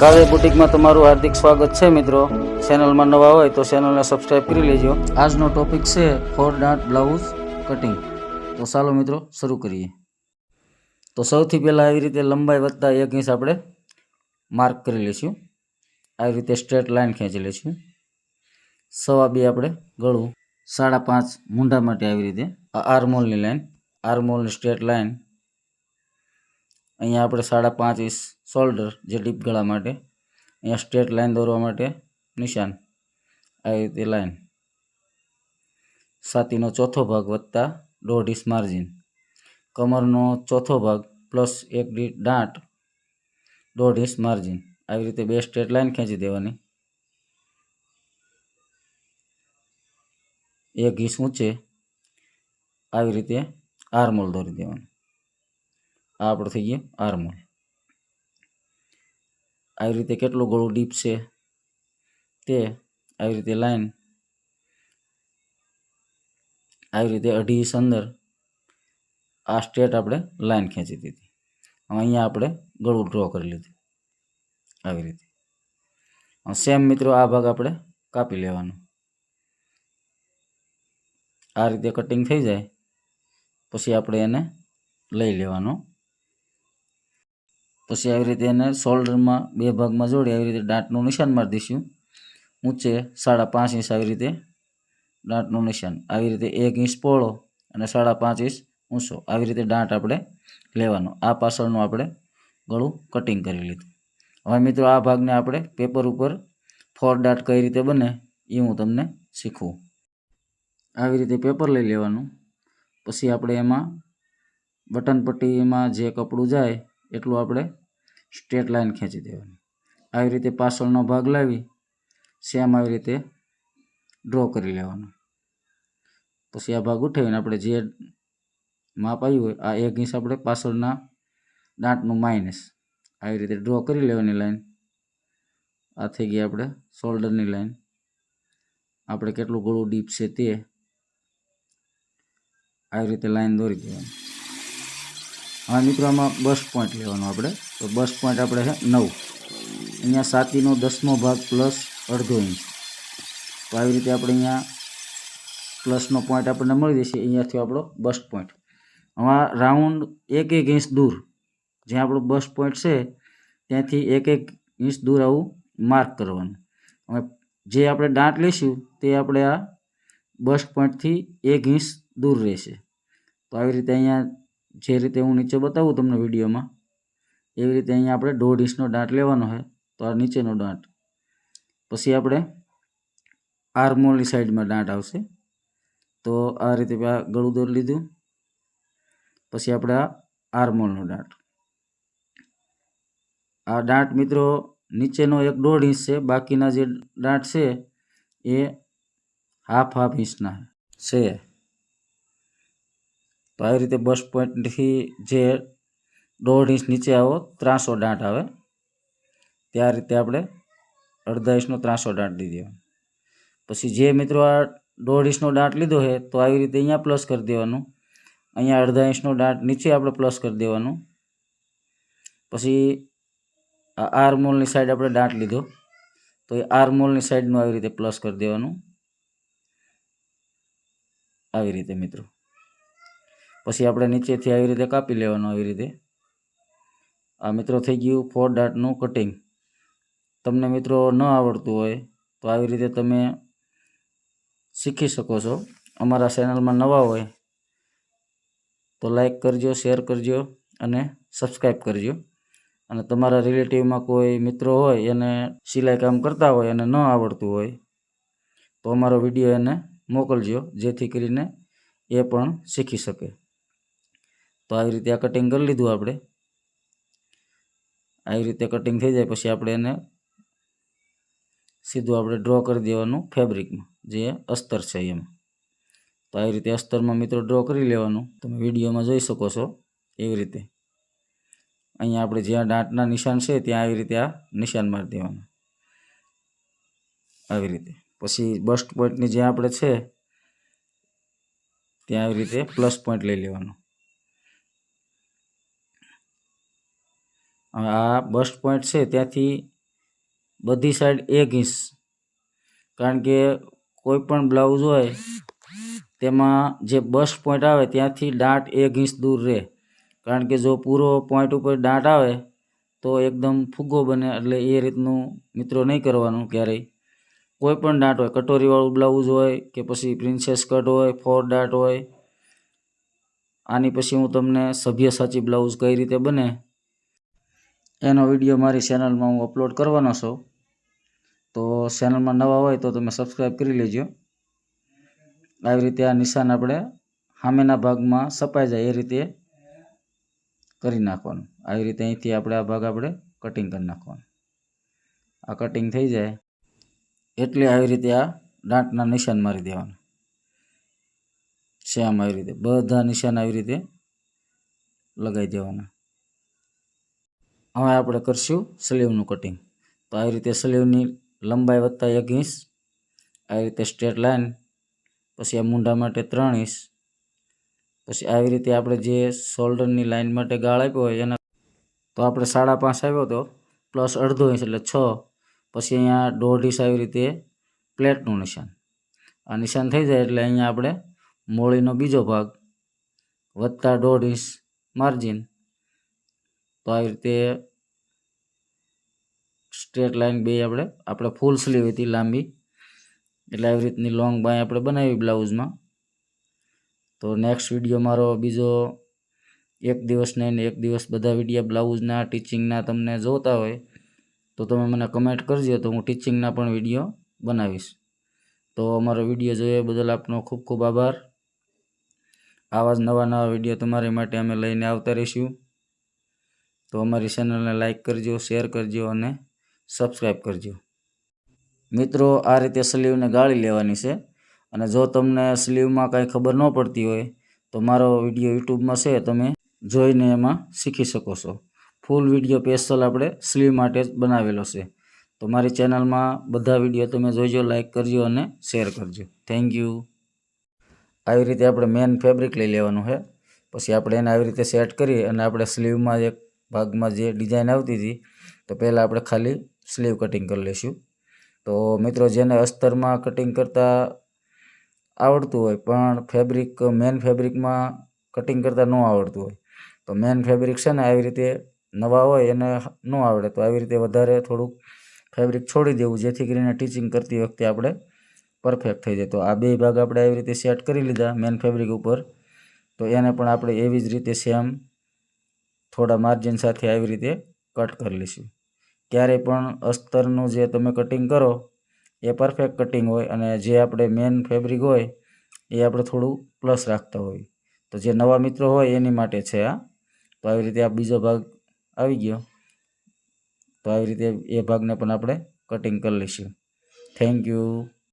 કાવ્ય બુટિકમાં તમારું હાર્દિક સ્વાગત છે મિત્રો. ચેનલમાં નવા હોય તો ચેનલને સબસ્ક્રાઈબ કરી લેજો. આજનો ટોપિક છે ફોર ડાટ બ્લાઉઝ કટિંગ તો ચાલો મિત્રો, શરૂ કરીએ. તો સૌથી પહેલાં આવી રીતે લંબાઈ વધતા એક ઇંચ આપણે માર્ક કરી લઈશું. આવી રીતે સ્ટ્રેટ લાઇન ખેંચી લઈશું. સવા બે આપણે ગળું સાડા પાંચ મૂંઢા માટે આવી રીતે આ આર્મોલની લાઇન આર્મોલની સ્ટ્રેટ લાઇન અહીંયા આપણે સાડા પાંચ ઇંચ શોલ્ડર જે ડીપ ગળા માટે, અહીંયા સ્ટ્રેટ લાઇન દોરવા માટે નિશાન. આવી રીતે લાઇન છાતીનો ચોથો ભાગ વત્તા દોઢ ઇંચ માર્જિન કમરનો ચોથો ભાગ પ્લસ એક દાંટ દોઢ ઇંચ માર્જિન આવી રીતે બે સ્ટ્રેટ લાઇન ખેંચી દેવાની. એક ઇંચ ઊંચે આવી રીતે આર્મોલ દોરી દેવાનું. આ આપણો થઈ ગયું આર્મોલ આવી રીતે કેટલું ગળું ડીપ છે તે આવી રીતે લાઈન આવી રીતે અઢી અંદર આ સ્ટ્રેટ આપણે લાઈન ખેંચી દીધી. અહીંયા આપણે ગળું ડ્રો કરી લીધું આવી રીતે. સેમ મિત્રો આ ભાગ આપણે કાપી લેવાનો. આ રીતે કટિંગ થઈ જાય, પછી આપણે એને લઈ લેવાનો પછી આવી રીતે એને શોલ્ડરમાં બે ભાગમાં જોડી આવી રીતે દાંતનું નિશાન મારી દઈશું. ઊંચે સાડા પાંચ ઇંચ આવી રીતે દાંતનું નિશાન. આવી રીતે એક ઇંચ પહોળો અને સાડા પાંચ ઇંચ ઊંચો. આવી રીતે દાંત આપણે લેવાનો. આ પાછળનું આપણે ગળું કટિંગ કરી લીધું. હવે મિત્રો આ ભાગને આપણે પેપર ઉપર ફોર દાંત કઈ રીતે બને એ હું તમને શીખવું. આવી રીતે પેપર લઈ લેવાનું. પછી આપણે એમાં બટન પટ્ટીમાં જે કપડું જાય એટલું આપણે સ્ટ્રેટ લાઈન ખેંચી દેવાની. આવી રીતે પાછળનો ભાગ લાવી સેમ આવી રીતે ડ્રો કરી લેવાનો. પછી આ ભાગ ઉઠાવીને આપણે જે માપ આવ્યું હોય, આ એક ઇંચ આપણે પાછળના દાંતનું માઇનસ આવી રીતે ડ્રો કરી લેવાની લાઈન આ થઈ ગઈ આપણે શોલ્ડરની લાઈન આપણે કેટલું ગળું ડીપ છે તે આવી રીતે લાઈન દોરી દેવાની. હવે મિત્રો, આમાં બસ પોઈન્ટ લેવાનો આપણે. તો બસ પોઈન્ટ આપણે છે નવ. અહીંયા સાતીનો દસમો ભાગ પ્લસ અડધો ઇંચ તો આવી રીતે આપણે અહીંયા પ્લસનો પોઈન્ટ આપણને મળી જશે. અહીંયાથી આપણો બસ પોઈન્ટ હવે રાઉન્ડ એક એક ઇંચ દૂર જ્યાં આપણો બસ પોઈન્ટ છે, ત્યાંથી એક એક ઇંચ દૂર આવું માર્ક કરવાનું. હવે જે આપણે દાંત લઈશું, તે આપણે આ બસ પોઈન્ટથી એક ઇંચ દૂર રહેશે. તો આવી રીતે અહીંયા જે રીતે હું નીચે બતાવું તમને વિડીયોમાં, એવી રીતે અહીંયા આપણે દોઢ ઇંચનો દાંટ લેવાનો છે, તો આ નીચેનો દાંટ પછી આપણે આર્મોલની સાઈડમાં દાંટ આવશે, તો આ રીતે આ ગળું દોરી લીધું. પછી આપણે આ આર્મોલનો દાંટ આ દાંટ મિત્રો નીચેનો એક દોઢ ઇંચ છે, બાકીના જે દાંટ છે, એ હાફ હાફ ઇંચના છે. તો આવી રીતે બસ પોઈન્ટથી જે દોઢ ઇંચ નીચે આવો, ત્રાસો દાંટ આવે. ત્યાં રીતે આપણે અડધા ઇંચનો ત્રાસો દાંટ દીધો પછી જે મિત્રો આ દોઢ ઇંચનો દાંત લીધો છે, તો આવી રીતે અહીંયા પ્લસ કરી દેવાનું. અહીંયા અડધા ઇંચનો દાંટ નીચે આપણે પ્લસ કરી દેવાનું. પછી આ આર્મોલની સાઈડ આપણે દાંટ લીધો. તો એ આર્મોલની સાઈડનું આવી રીતે પ્લસ કરી દેવાનું. આવી રીતે મિત્રો. પછી આપણે નીચેથી આવી રીતે કાપી લેવાનું આવી રીતે. આ મિત્રો થઈ ગયું ફોર ડાટનું કટિંગ તમને મિત્રો ન આવડતું હોય તો આવી રીતે તમે શીખી શકો છો. અમારા ચેનલમાં નવા હોય તો લાઈક કરજો શેર કરજો અને સબસ્ક્રાઈબ કરજો. અને તમારા રિલેટિવમાં કોઈ મિત્રો હોય એને સિલાઈ કામ કરતા હોય અને ન આવડતું હોય તો અમારો વીડિયો એને મોકલજો, જેથી કરીને એ પણ શીખી શકે. તો આવી રીતે આ કટિંગ કરી લીધું આપણે. આવી રીતે કટિંગ થઈ જાય પછી આપણે એને સીધું આપણે ડ્રો કરી દેવાનું ફેબ્રિકમાં જે અસ્તર છે એમાં. તો આવી રીતે અસ્તરમાં મિત્રો ડ્રો કરી લેવાનું. તમે વિડીયોમાં જોઈ શકો છો એવી રીતે. અહીંયા આપણે જ્યાં દાંતના નિશાન છે ત્યાં આવી રીતે આ નિશાન મારી દેવાનું. આવી રીતે. પછી બસ્ટ પોઈન્ટની જ્યાં આપણે છે, ત્યાં આવી રીતે પ્લસ પોઈન્ટ લઈ લેવાનું. હવે આ બસ્ટ પોઈન્ટ છે, ત્યાંથી બધી સાઈડ એક ઇંચ કારણ કે કોઈ પણ બ્લાઉઝ હોય, તેમાં જે બસ પોઈન્ટ આવે, ત્યાંથી દાંટ એક ઇંચ દૂર રહે. કારણ કે જો પૂરો પોઈન્ટ ઉપર દાંટ આવે, તો એકદમ ફુગ્ગો બને, એટલે એ રીતનું મિત્રો નહીં કરવાનું ક્યારેય. કોઈ પણ દાંટ હોય, કટોરીવાળું બ્લાઉઝ હોય, કે પછી પ્રિન્સેસ કટ હોય ફોર દાંટ હોય, આની પછી હું તમને સભ્ય સાચી બ્લાઉઝ કઈ રીતે બને એનો વીડિયો મારી ચેનલમાં હું અપલોડ કરવાનો છું. તો ચેનલમાં નવા હોય તો તમે સબસ્ક્રાઈબ કરી લેજો. આવી રીતે આ નિશાન આપણે સામેના ભાગમાં સપાઈ જાય એ રીતે કરી નાખવાનું. આવી રીતે અહીંથી આપણે આ ભાગ આપણે કટિંગ કરી નાખવાનું. આ કટિંગ થઈ જાય એટલે આવી રીતે આ દાંતના નિશાન મારી દેવાના. સેમ આવી રીતે. બધા નિશાન આવી રીતે લગાવી દેવાના. હવે આપણે કરશું સ્લીવનું કટિંગ તો આવી રીતે સ્લીવની લંબાઈ વત્તા એક ઇંચ, આવી રીતે સ્ટ્રેટ લાઇન પછી આ મૂંઢા માટે ત્રણ ઇંચ, પછી આવી રીતે આપણે જે શોલ્ડરની લાઇન માટે ગાળ આપ્યો હોય એના તો આપણે સાડા પાંચ આવ્યો હતો પ્લસ અડધો ઇંચ એટલે છ, પછી અહીંયા દોઢ ઇંચ આવી રીતે પ્લેટનું નિશાન. આ નિશાન થઈ જાય એટલે અહીંયા આપણે મોળીનો બીજો ભાગ વત્તા દોઢ ઇંચ માર્જિન તો આવી રીતે સ્ટ્રેટ લાઈન બે આપણે આપણે ફૂલ સ્લીવ હતી લાંબી. એટલે આવી રીતની લોંગ બાય આપણે બનાવી બ્લાઉઝમાં. તો નેક્સ્ટ વીડિયો મારો બીજો એક દિવસ નહીં એક દિવસ બધા વીડિયો બ્લાઉઝના ટીચિંગના તમને જોતા હોય, તો તમે મને કમેન્ટ કરજો, તો હું ટીચિંગના પણ વીડિયો બનાવીશ. તો અમારો વીડિયો જોયા બદલ આપનો ખૂબ ખૂબ આભાર. આવા જ નવા નવા વીડિયો તમારી માટે અમે લઈને આવતા રહીશું. તો અમારી ચેનલને લાઇક કરજો, શેર કરજો અને સબસ્ક્રાઈબ કરજો. મિત્રો, આ રીતે સ્લીવને ગાળી લેવાની છે અને જો તમને સ્લીવમાં કાંઈ ખબર ન પડતી હોય તો મારો વીડિયો યુટ્યુબમાં છે, તમે જોઈને એમાં શીખી શકો છો. ફૂલ વીડિયો સ્પેશિયલ આપણે સ્લીવ માટે જ બનાવેલો છે. તો મારી ચેનલમાં બધા વીડિયો તમે જોઈજો લાઇક કરજો અને શેર કરજો. Thank you. આવી રીતે આપણે મેન ફેબ્રિક લઈ લેવાનું છે. પછી આપણે એને આવી રીતે સેટ કરી અને આપણે સ્લીવમાં એક ભાગમાં જે ડિઝાઇન આવતી હતી, તો પહેલાં આપણે ખાલી સ્લીવ કટિંગ કરી લઈશું. તો મિત્રો, જેને અસ્તરમાં કટિંગ કરતાં આવડતું હોય, પણ ફેબ્રિક મેન ફેબ્રિકમાં કટિંગ કરતાં ન આવડતું હોય, તો મેન ફેબ્રિક છે ને, આવી રીતે નવા હોય એને ન આવડે. તો આવી રીતે વધારે થોડુંક ફેબ્રિક છોડી દેવું, જેથી કરીને ટીચિંગ કરતી વખતે આપણે પરફેક્ટ થઈ જાય. તો આ બે ભાગ આપણે આવી રીતે સેટ કરી લીધા મેન ફેબ્રિક ઉપર. તો એને પણ આપણે એવી જ રીતે સેમ થોડા માર્જિન સાથે આવી રીતે કટ કરી લઈશું ક્યારેય પણ અસ્તરનું જે તમે કટિંગ કરો, એ પરફેક્ટ કટિંગ હોય અને જે આપણે મેન ફેબ્રિક હોય, એ આપણે થોડું પ્લસ રાખતા હોય. તો જે નવા મિત્રો હોય એની માટે છે આ. તો આવી રીતે આ બીજો ભાગ આવી ગયો. તો આવી રીતે એ ભાગને પણ આપણે કટિંગ કરી લઈશું. Thank you